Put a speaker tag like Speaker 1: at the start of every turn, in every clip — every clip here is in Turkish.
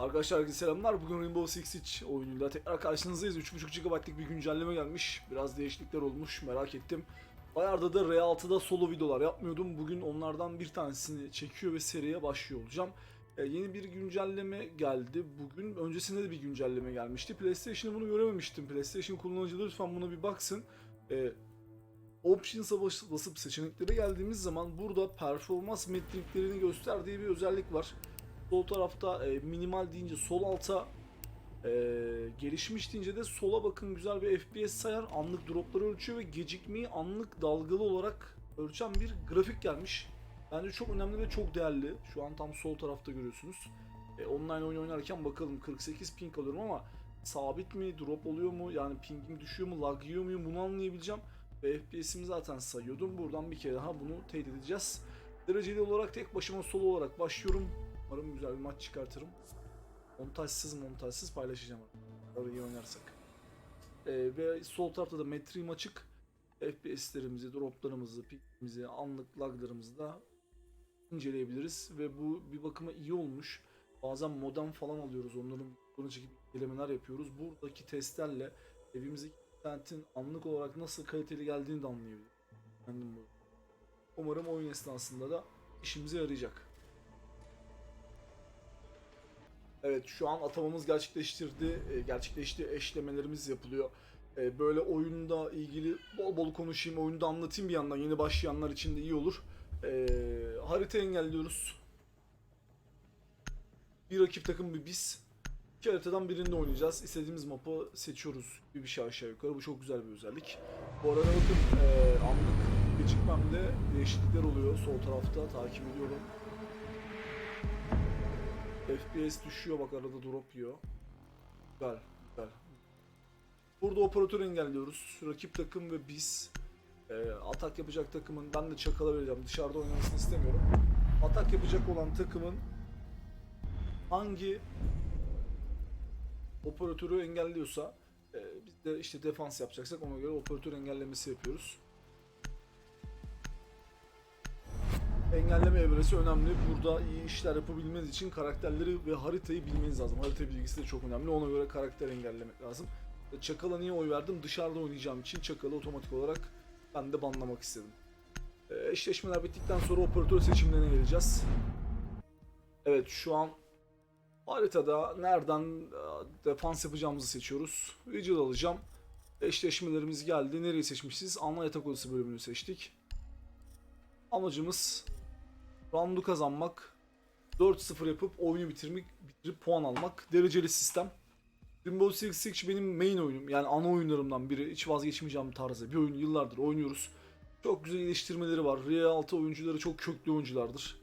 Speaker 1: Arkadaşlar herkese selamlar. Bugün Rainbow Six Siege oyunuyla tekrar karşınızdayız. 3.5 GB'lık bir güncelleme gelmiş. Biraz değişiklikler olmuş. Merak ettim. Bayarda da R6'da solo videolar yapmıyordum. Bugün onlardan bir tanesini çekiyor ve seriye başlıyor olacağım. Ee, yeni bir güncelleme geldi bugün. Öncesinde de bir güncelleme gelmişti. PlayStation'ı bunu görememiştim. PlayStation kullanıcıları lütfen buna bir baksın. Ee, Options'a bas- basıp seçeneklere geldiğimiz zaman burada performans metriklerini göster diye bir özellik var. Sol tarafta e, minimal deyince sol alta e, gelişmiş deyince de sola bakın güzel bir FPS sayar. Anlık dropları ölçüyor ve gecikmeyi anlık dalgalı olarak ölçen bir grafik gelmiş. Bence çok önemli ve çok değerli. Şu an tam sol tarafta görüyorsunuz. E, online oyun oynarken bakalım 48 ping alıyorum ama sabit mi, drop oluyor mu, yani pingim düşüyor mu, lag yiyor muyum bunu anlayabileceğim. Ve FPS'imi zaten sayıyordum. Buradan bir kere daha bunu teyit edeceğiz. Dereceli olarak tek başıma solo olarak başlıyorum. Umarım güzel bir maç çıkartırım. Montajsız montajsız paylaşacağım. Tabii iyi oynarsak. Ee, ve sol tarafta da metriğim açık. FPS'lerimizi, droplarımızı, pingimizi, anlık laglarımızı da inceleyebiliriz. Ve bu bir bakıma iyi olmuş. Bazen modem falan alıyoruz. Onların bunu çekip incelemeler yapıyoruz. Buradaki testlerle evimizdeki internetin anlık olarak nasıl kaliteli geldiğini de anlayabiliriz. Kendim bu. Umarım oyun esnasında da işimize yarayacak. Evet şu an atamamız gerçekleştirdi. E, gerçekleşti. Eşlemelerimiz yapılıyor. E, böyle oyunda ilgili bol bol konuşayım, oyunu da anlatayım bir yandan. Yeni başlayanlar için de iyi olur. E, harita engelliyoruz. Bir rakip takım bir biz. İki haritadan birinde oynayacağız. İstediğimiz mapı seçiyoruz gibi bir şey aşağı yukarı. Bu çok güzel bir özellik. Bu arada bakın e, anlık gecikmemde değişiklikler oluyor. Sol tarafta takip ediyorum. FPS düşüyor bak arada drop yiyor. Güzel, güzel. Burada operatör engelliyoruz. Rakip takım ve biz e, atak yapacak takımın ben de çakala vereceğim. Dışarıda oynamasını istemiyorum. Atak yapacak olan takımın hangi operatörü engelliyorsa e, biz de işte defans yapacaksak ona göre operatör engellemesi yapıyoruz. Engelleme evresi önemli. Burada iyi işler yapabilmeniz için karakterleri ve haritayı bilmeniz lazım. Harita bilgisi de çok önemli. Ona göre karakter engellemek lazım. Çakal'a niye oy verdim? Dışarıda oynayacağım için Çakal'ı otomatik olarak ben de banlamak istedim. E, eşleşmeler bittikten sonra operatör seçimlerine geleceğiz. Evet şu an haritada nereden e, defans yapacağımızı seçiyoruz. Vigil alacağım. Eşleşmelerimiz geldi. Nereyi seçmişiz? Ana yatak odası bölümünü seçtik. Amacımız roundu kazanmak. 4-0 yapıp oyunu bitirmek, bitirip puan almak. Dereceli sistem. Rainbow Six Siege benim main oyunum. Yani ana oyunlarımdan biri. Hiç vazgeçmeyeceğim tarzı. Bir oyun yıllardır oynuyoruz. Çok güzel iyileştirmeleri var. R6 oyuncuları çok köklü oyunculardır.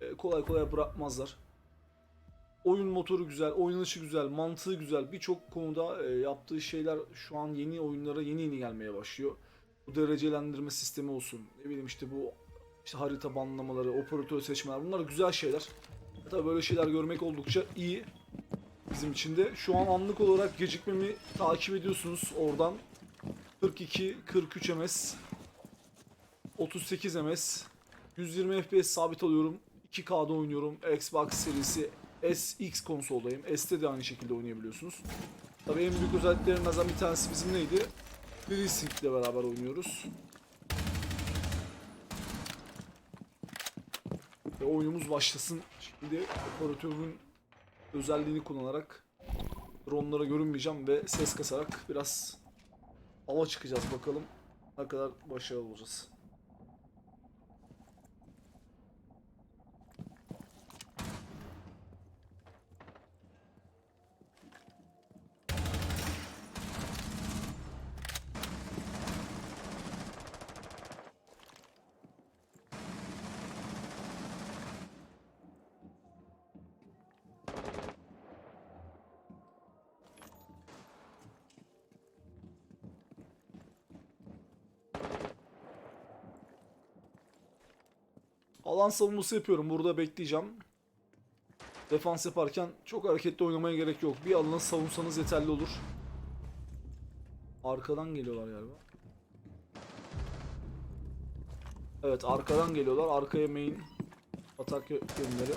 Speaker 1: Ee, kolay kolay bırakmazlar. Oyun motoru güzel, oynanışı güzel, mantığı güzel. Birçok konuda e, yaptığı şeyler şu an yeni oyunlara yeni yeni gelmeye başlıyor. Bu derecelendirme sistemi olsun. Ne bileyim işte bu işte harita banlamaları, operatör seçmeler bunlar güzel şeyler. E tabii böyle şeyler görmek oldukça iyi bizim için de. Şu an anlık olarak gecikmemi takip ediyorsunuz oradan. 42, 43 ms, 38 ms, 120 FPS sabit alıyorum. 2K'da oynuyorum. Xbox serisi SX konsoldayım. S'te de aynı şekilde oynayabiliyorsunuz. Tabii en büyük özelliklerinden bir tanesi bizim neydi? FreeSync ile beraber oynuyoruz. Ve oyunumuz başlasın. Şimdi operatörün özelliğini kullanarak dronlara görünmeyeceğim ve ses kasarak biraz hava çıkacağız bakalım ne kadar başarılı olacağız. Alan savunması yapıyorum. Burada bekleyeceğim. Defans yaparken çok hareketli oynamaya gerek yok. Bir alanı savunsanız yeterli olur. Arkadan geliyorlar galiba. Evet arkadan geliyorlar. Arkaya main atak yönleri.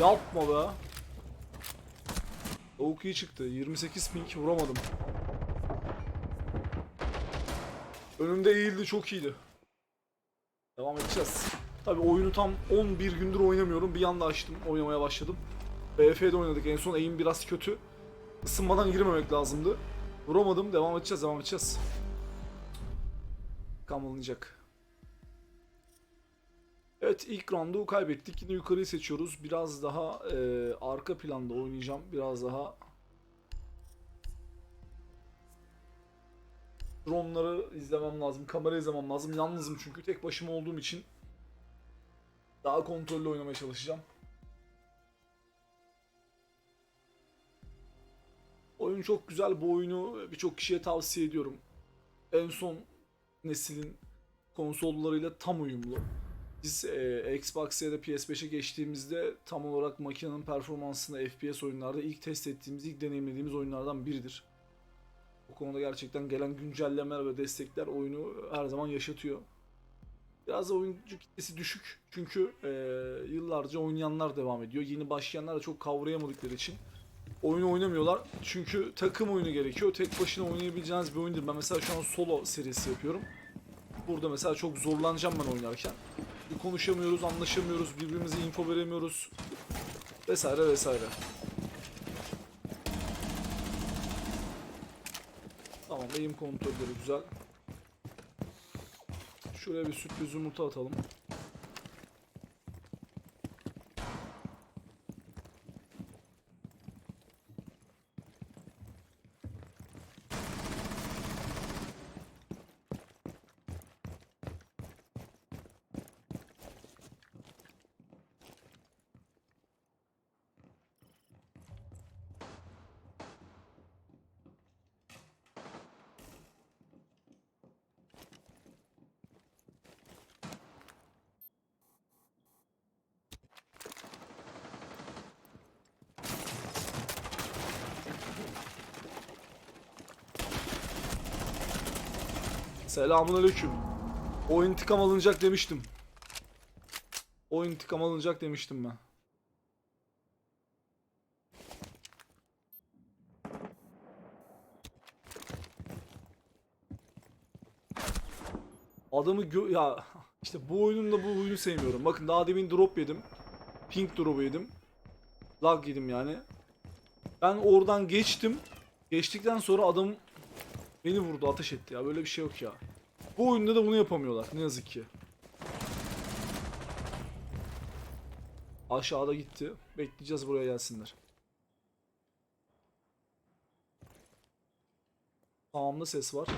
Speaker 1: Yapma be. Tavuk iyi çıktı. 28 ping vuramadım. Önümde eğildi çok iyiydi. Devam edeceğiz. Tabi oyunu tam 11 gündür oynamıyorum. Bir anda açtım. Oynamaya başladım. BF'de oynadık. En son aim biraz kötü. Isınmadan girmemek lazımdı. Vuramadım. Devam edeceğiz. Devam edeceğiz. Kamlanacak. Evet ilk roundu kaybettik. Yine yukarıyı seçiyoruz. Biraz daha e, arka planda oynayacağım. Biraz daha Drone'ları izlemem lazım. Kamera izlemem lazım. Yalnızım çünkü tek başıma olduğum için daha kontrollü oynamaya çalışacağım. Oyun çok güzel. Bu oyunu birçok kişiye tavsiye ediyorum. En son neslin konsollarıyla tam uyumlu. Biz e, Xbox ya da PS5'e geçtiğimizde tam olarak makinenin performansını FPS oyunlarda ilk test ettiğimiz, ilk deneyimlediğimiz oyunlardan biridir. Bu konuda gerçekten gelen güncellemeler ve destekler oyunu her zaman yaşatıyor. Biraz da oyuncu kitlesi düşük çünkü e, yıllarca oynayanlar devam ediyor. Yeni başlayanlar da çok kavrayamadıkları için oyunu oynamıyorlar. Çünkü takım oyunu gerekiyor. Tek başına oynayabileceğiniz bir oyundur. Ben mesela şu an solo serisi yapıyorum. Burada mesela çok zorlanacağım ben oynarken. Konuşamıyoruz, anlaşamıyoruz, birbirimize info veremiyoruz. Vesaire vesaire. Tamam, eğim kontrolleri güzel. Şuraya bir sürpriz yumurta atalım. Selamun aleyküm. O intikam alınacak demiştim. O intikam alınacak demiştim ben. Adamı gö ya işte bu oyunun da bu oyunu sevmiyorum. Bakın daha demin drop yedim. Pink drop yedim. Lag yedim yani. Ben oradan geçtim. Geçtikten sonra adam beni vurdu, ateş etti ya. Böyle bir şey yok ya. Bu oyunda da bunu yapamıyorlar ne yazık ki. Aşağıda gitti. Bekleyeceğiz buraya gelsinler. Sağımda ses var.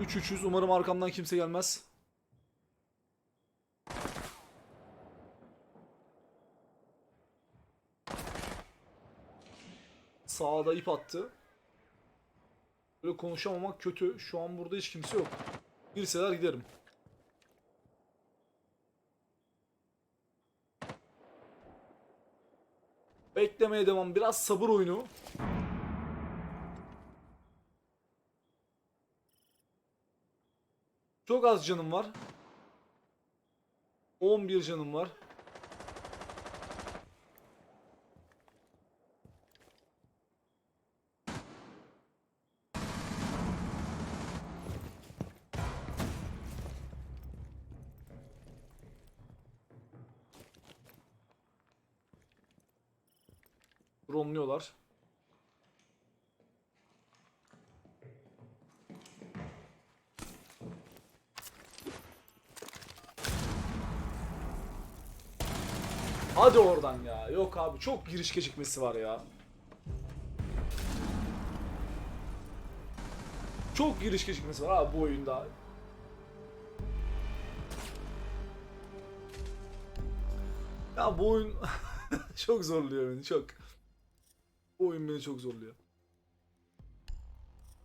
Speaker 1: 3 300 umarım arkamdan kimse gelmez. Sağda ip attı. Böyle konuşamamak kötü. Şu an burada hiç kimse yok. Girseler giderim. Beklemeye devam. Biraz sabır oyunu. Çok az canım var. 11 canım var. Dronluyorlar. Hadi oradan ya. Yok abi çok giriş gecikmesi var ya. Çok giriş gecikmesi var abi bu oyunda. Ya bu oyun çok zorluyor beni çok. Oyun beni çok zorluyor.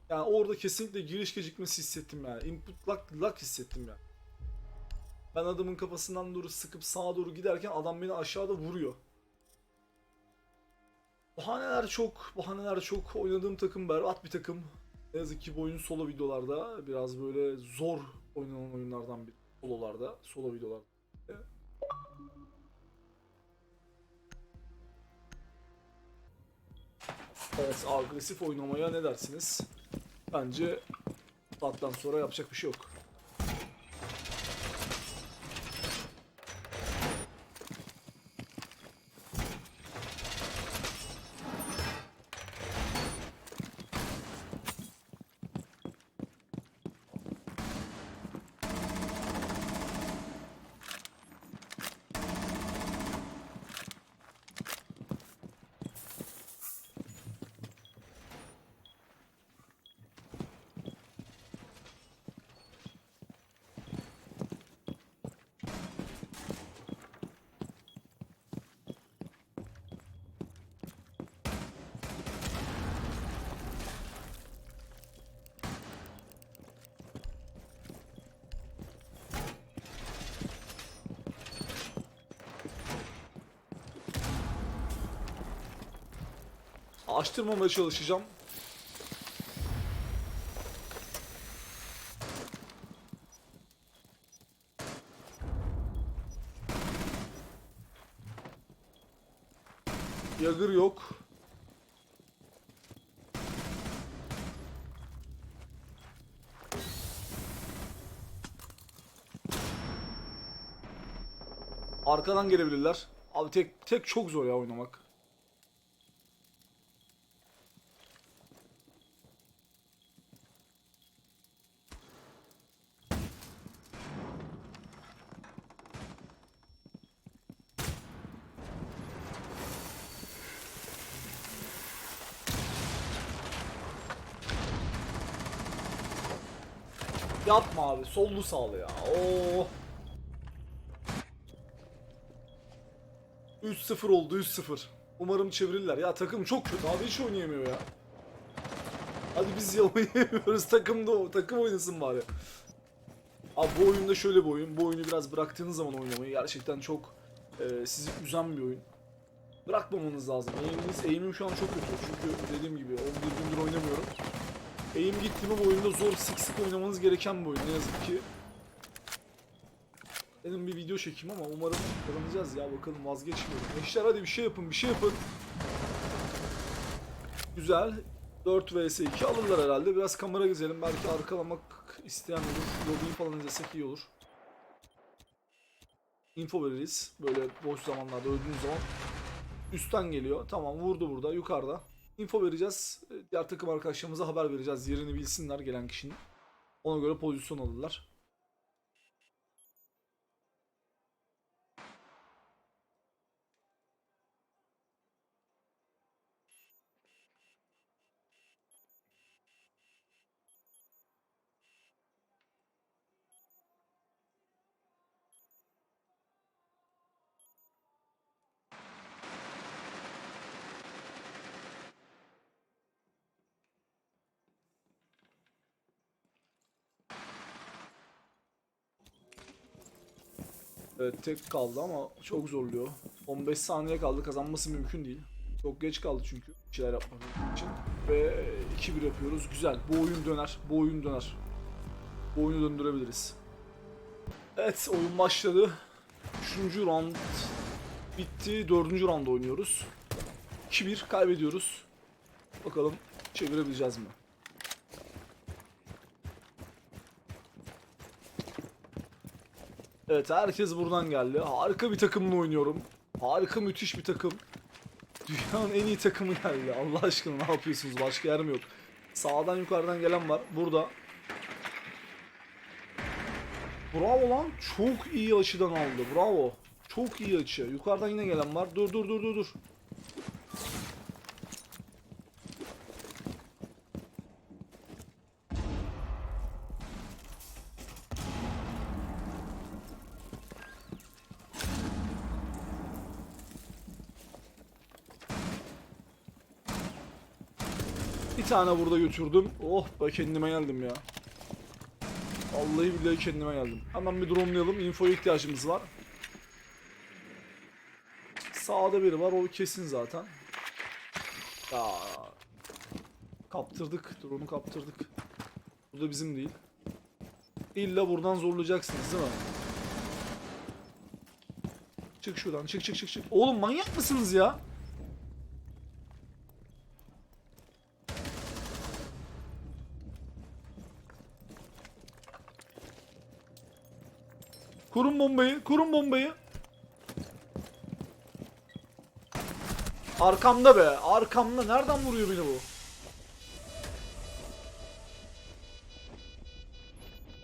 Speaker 1: Yani orada kesinlikle giriş gecikmesi hissettim yani. Input lag, lag hissettim yani. Ben adamın kafasından doğru sıkıp sağa doğru giderken adam beni aşağıda vuruyor. Bahaneler çok, bahaneler çok. Oynadığım takım berbat bir takım. Ne yazık ki bu oyun solo videolarda biraz böyle zor oynanan oyunlardan bir sololarda, solo videolarda. Agresif oynamaya ne dersiniz? Bence saatten sonra yapacak bir şey yok. Açtırmamaya çalışacağım. Yagır yok. Arkadan gelebilirler. Abi tek tek çok zor ya oynamak. Yapma abi. Sollu sağlı ya. Oo. 3-0 oldu 3-0. Umarım çevirirler. Ya takım çok kötü abi hiç oynayamıyor ya. Hadi biz ya oynayamıyoruz takımda o takım oynasın bari. Abi bu oyunda şöyle bir oyun. Bu oyunu biraz bıraktığınız zaman oynamayı gerçekten çok e, sizi üzen bir oyun. Bırakmamanız lazım. Aim'iniz, aim'im şu an çok kötü. Çünkü dediğim gibi 11 gündür oynamıyorum. Aim gitti mi bu oyunda zor sık sık oynamanız gereken bir oyun ne yazık ki. Benim bir video çekeyim ama umarım kazanacağız ya bakalım vazgeçmiyorum. Eşler hadi bir şey yapın bir şey yapın. Güzel. 4 vs 2 alırlar herhalde. Biraz kamera gezelim. Belki arkalamak isteyen olur. Lobiyi falan izlesek iyi olur. Info veririz. Böyle boş zamanlarda öldüğünüz zaman. Üstten geliyor. Tamam vurdu burada yukarıda. Info vereceğiz. Diğer takım arkadaşlarımıza haber vereceğiz. Yerini bilsinler gelen kişinin. Ona göre pozisyon alırlar. Evet tek kaldı ama çok zorluyor. 15 saniye kaldı kazanması mümkün değil. Çok geç kaldı çünkü bir şeyler yapmak için. Ve 2-1 yapıyoruz. Güzel. Bu oyun döner. Bu oyun döner. Bu oyunu döndürebiliriz. Evet oyun başladı. 3. round bitti. 4. round oynuyoruz. 2-1 kaybediyoruz. Bakalım çevirebileceğiz mi? Evet herkes buradan geldi. Harika bir takımla oynuyorum. Harika müthiş bir takım. Dünyanın en iyi takımı geldi. Allah aşkına ne yapıyorsunuz? Başka yer mi yok? Sağdan yukarıdan gelen var. Burada. Bravo lan. Çok iyi açıdan aldı. Bravo. Çok iyi açı. Yukarıdan yine gelen var. Dur dur dur dur dur. Tane burada götürdüm. Oh be kendime geldim ya. Vallahi billahi kendime geldim. Hemen bir dronelayalım. Infoya ihtiyacımız var. Sağda biri var. O kesin zaten. Ya. Kaptırdık. Drone'u kaptırdık. Bu da bizim değil. İlla buradan zorlayacaksınız değil mi? Çık şuradan çık çık çık çık. Oğlum manyak mısınız ya? Kurun bombayı, kurun bombayı. Arkamda be, arkamda. Nereden vuruyor beni bu?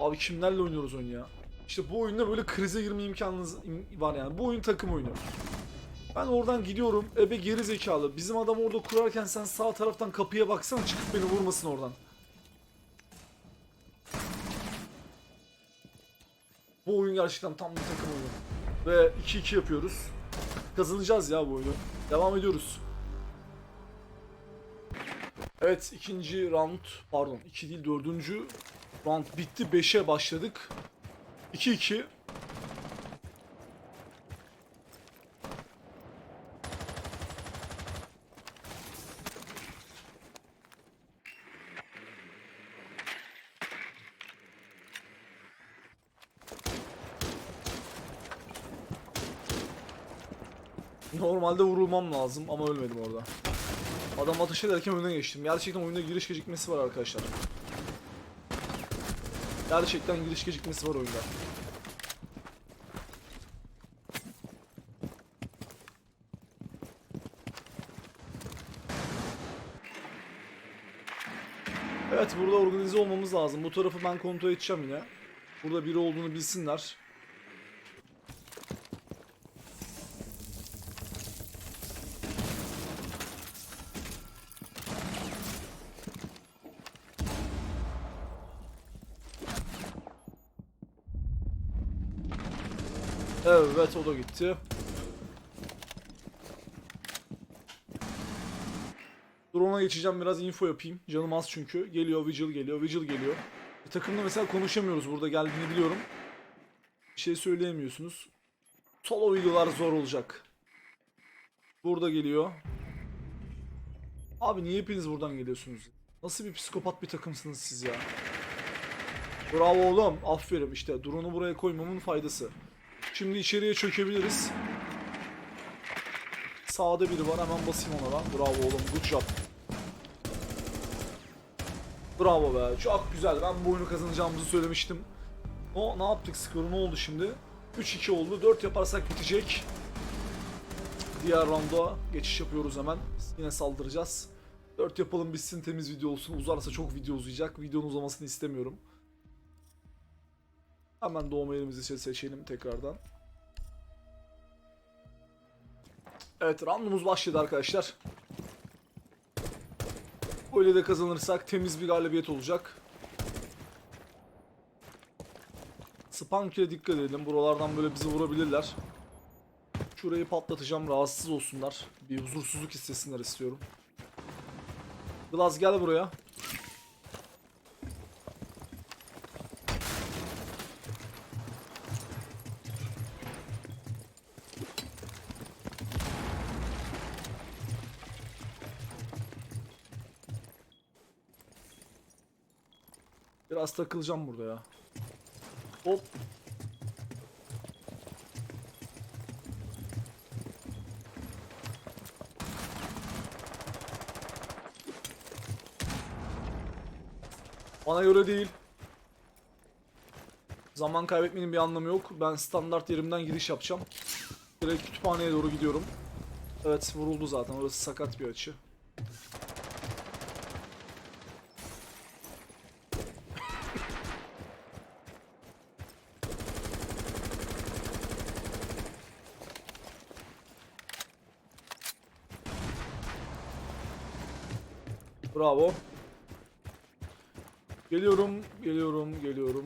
Speaker 1: Abi kimlerle oynuyoruz oyunu ya? İşte bu oyunda böyle krize girme imkanınız im- var yani. Bu oyun takım oyunu. Ben oradan gidiyorum. Ebe geri zekalı. Bizim adam orada kurarken sen sağ taraftan kapıya baksana çıkıp beni vurmasın oradan. Bu oyun gerçekten tam bir takım oyunu. Ve 2-2 yapıyoruz. Kazanacağız ya bu oyunu. Devam ediyoruz. Evet ikinci round pardon 2 değil dördüncü round bitti 5'e başladık. 2-2. Normalde vurulmam lazım ama ölmedim orada. Adam ateş ederken önüne geçtim. Gerçekten oyunda giriş gecikmesi var arkadaşlar. Gerçekten giriş gecikmesi var oyunda. Evet burada organize olmamız lazım. Bu tarafı ben kontrol edeceğim yine. Burada biri olduğunu bilsinler. Evet o da gitti. Drone'a geçeceğim biraz info yapayım. Canım az çünkü. Geliyor Vigil geliyor Vigil geliyor. E, takımda mesela konuşamıyoruz burada geldiğini biliyorum. Bir şey söyleyemiyorsunuz. Solo videolar zor olacak. Burada geliyor. Abi niye hepiniz buradan geliyorsunuz? Nasıl bir psikopat bir takımsınız siz ya? Bravo oğlum. Aferin işte. Drone'u buraya koymamın faydası. Şimdi içeriye çökebiliriz. Sağda biri var hemen basayım ona ben. Bravo oğlum good job. Bravo be çok güzel ben bu oyunu kazanacağımızı söylemiştim. O ne yaptık skoru ne oldu şimdi? 3-2 oldu 4 yaparsak bitecek. Diğer rounda geçiş yapıyoruz hemen. Yine saldıracağız. 4 yapalım bitsin temiz video olsun. Uzarsa çok video uzayacak. Videonun uzamasını istemiyorum. Hemen doğma yerimizi seçelim tekrardan. Evet roundumuz başladı arkadaşlar. Öyle de kazanırsak temiz bir galibiyet olacak. Spank'e dikkat edelim. Buralardan böyle bizi vurabilirler. Şurayı patlatacağım rahatsız olsunlar. Bir huzursuzluk hissetsinler istiyorum. Glaz gel buraya. Biraz takılacağım burada ya. Hop. Bana göre değil. Zaman kaybetmenin bir anlamı yok. Ben standart yerimden giriş yapacağım. Direkt kütüphaneye doğru gidiyorum. Evet vuruldu zaten. Orası sakat bir açı. Bravo. Geliyorum, geliyorum, geliyorum.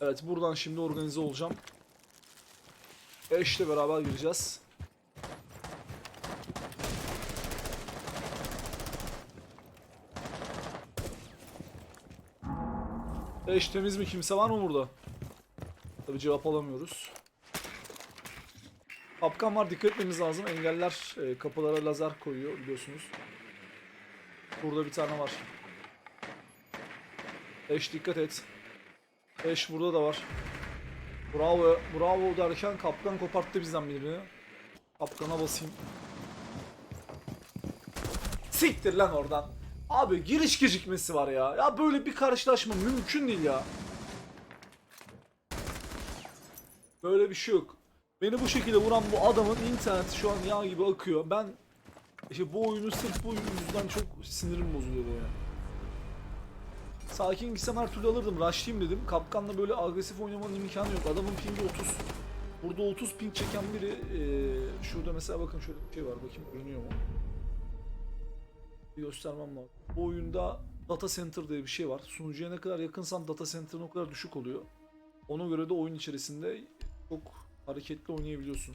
Speaker 1: Evet, buradan şimdi organize olacağım. Eşle beraber gireceğiz. Eş temiz mi? Kimse var mı burada? Tabii cevap alamıyoruz. Kapkan var dikkat etmemiz lazım. Engeller e, kapılara lazer koyuyor biliyorsunuz. Burada bir tane var. Eş dikkat et. Eş burada da var. Bravo, bravo derken kapkan koparttı bizden birini. Kapkana basayım. Siktir lan oradan. Abi giriş gecikmesi var ya. Ya böyle bir karşılaşma mümkün değil ya. Böyle bir şey yok. Beni bu şekilde vuran bu adamın interneti şu an yağ gibi akıyor. Ben işte bu oyunu sırf bu yüzden çok sinirim bozuluyor ya. Sakin gitsem her türlü alırdım. Rushlayayım dedim. Kapkanla böyle agresif oynamanın imkanı yok. Adamın pingi 30. Burada 30 ping çeken biri eee, şurada mesela bakın şöyle bir şey var. Bakayım görünüyor mu? Bir göstermem lazım. Bu oyunda data center diye bir şey var. Sunucuya ne kadar yakınsan data center'ın o kadar düşük oluyor. Ona göre de oyun içerisinde çok hareketli oynayabiliyorsun.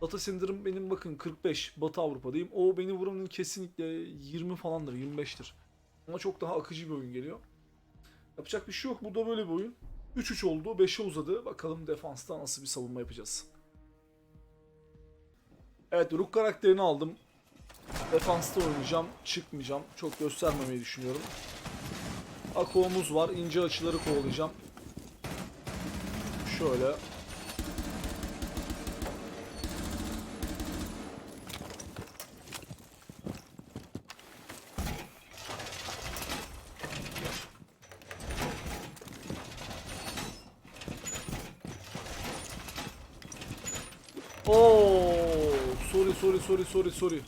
Speaker 1: Data center'ım benim bakın 45 Batı Avrupa'dayım. O beni vuranın kesinlikle 20 falandır 25'tir. Ama çok daha akıcı bir oyun geliyor. Yapacak bir şey yok. Bu da böyle bir oyun. 3-3 oldu. 5'e uzadı. Bakalım defansta nasıl bir savunma yapacağız. Evet Rook karakterini aldım. Defansta oynayacağım. Çıkmayacağım. Çok göstermemeyi düşünüyorum. Ako'muz var. ince açıları kovalayacağım. Şöyle. Oo, sorry sorry sorry.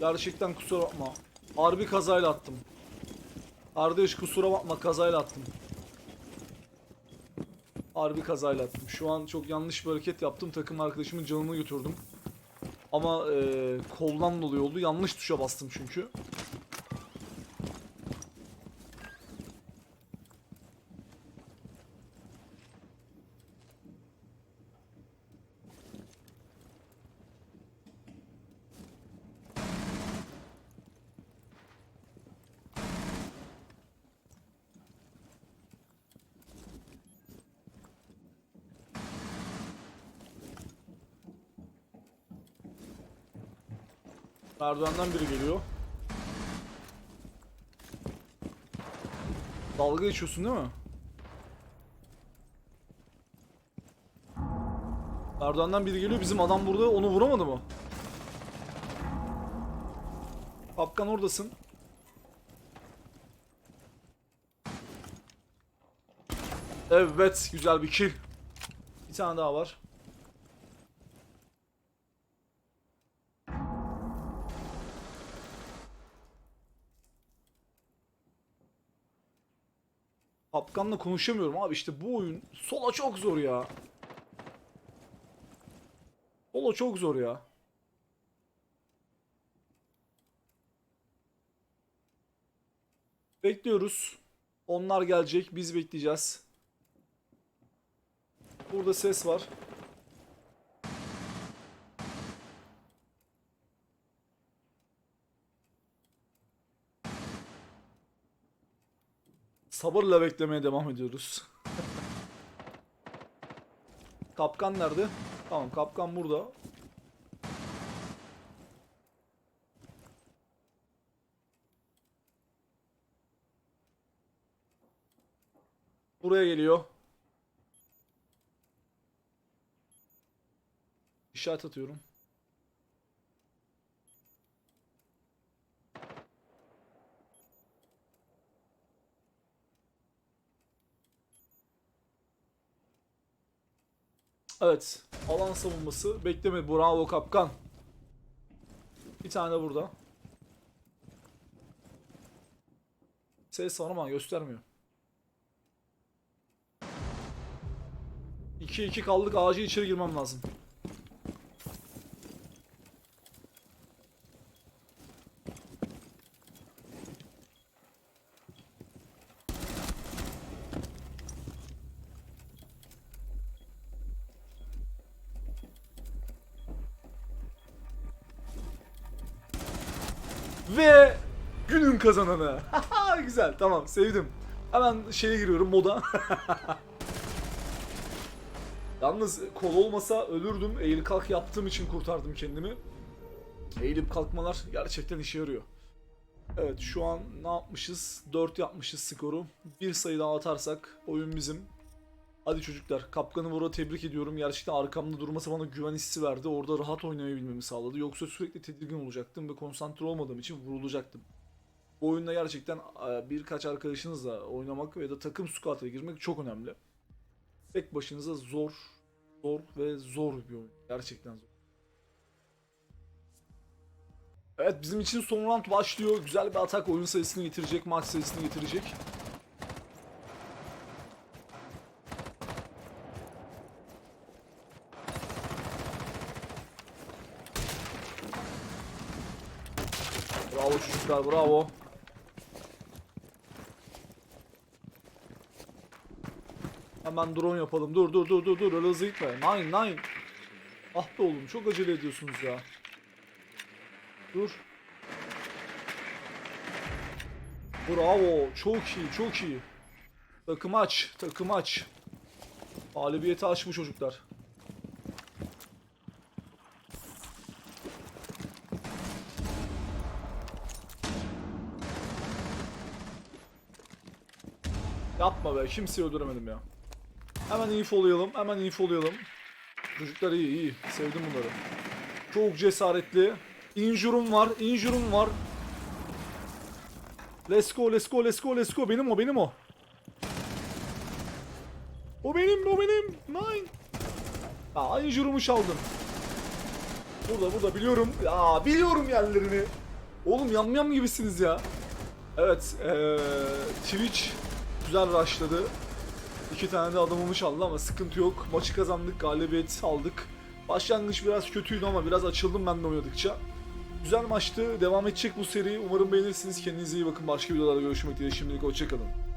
Speaker 1: Gerçekten kusura bakma. Harbi kazayla attım. Kardeş kusura bakma kazayla attım. Harbi kazayla attım. Şu an çok yanlış bir hareket yaptım. Takım arkadaşımın canını götürdüm. Ama eee koldan dolayı oldu. Yanlış tuşa bastım çünkü. Merdivenden biri geliyor. Dalga geçiyorsun değil mi? Merdivenden biri geliyor. Bizim adam burada. Onu vuramadı mı? Kapkan oradasın. Evet. Güzel bir kill. Bir tane daha var. Kapkan'la konuşamıyorum abi işte bu oyun sola çok zor ya. Sola çok zor ya. Bekliyoruz. Onlar gelecek. Biz bekleyeceğiz. Burada ses var. Sabırla beklemeye devam ediyoruz. kapkan nerede? Tamam kapkan burada. Buraya geliyor. İşaret atıyorum. Evet. Alan savunması. Bekleme. Bravo kapkan. Bir tane burada. Ses var ama göstermiyor. 2-2 kaldık. Acil içeri girmem lazım. Ve günün kazananı. Güzel tamam sevdim. Hemen şeye giriyorum moda. Yalnız kol olmasa ölürdüm. Eğil kalk yaptığım için kurtardım kendimi. Eğilip kalkmalar gerçekten işe yarıyor. Evet şu an ne yapmışız? 4 yapmışız skoru. Bir sayı daha atarsak oyun bizim. Hadi çocuklar Kapkan'ı burada tebrik ediyorum. Gerçekten arkamda durması bana güven hissi verdi. Orada rahat oynayabilmemi sağladı. Yoksa sürekli tedirgin olacaktım ve konsantre olmadığım için vurulacaktım. Bu oyunda gerçekten e, birkaç arkadaşınızla oynamak ve da takım squat'a girmek çok önemli. Tek başınıza zor, zor ve zor bir oyun. Gerçekten zor. Evet bizim için son round başlıyor. Güzel bir atak oyun sayısını getirecek, maç sayısını getirecek. Çocuklar bravo. Hemen drone yapalım. Dur dur dur dur dur öyle hızlı. Nine nine. Ah be oğlum çok acele ediyorsunuz ya. Dur. Bravo. Çok iyi çok iyi. Takım aç. Takım aç. Galibiyeti aç bu çocuklar. Yapma be kimseyi öldüremedim ya. Hemen infolayalım hemen infolayalım. Çocuklar iyi iyi sevdim bunları. Çok cesaretli. Injurum var injurum var. Let's go let's go let's go let's go benim o benim o. O benim o benim. Nine. Aa injurumu çaldım. Burada burada biliyorum. Ya biliyorum yerlerini. Oğlum yamyam gibisiniz ya. Evet, eee Twitch güzel rushladı. İki tane de adamımı çaldı ama sıkıntı yok. Maçı kazandık, galibiyet aldık. Başlangıç biraz kötüydü ama biraz açıldım ben de oynadıkça. Güzel maçtı. Devam edecek bu seri. Umarım beğenirsiniz. Kendinize iyi bakın. Başka videolarda görüşmek dileğiyle. Şimdilik hoşçakalın.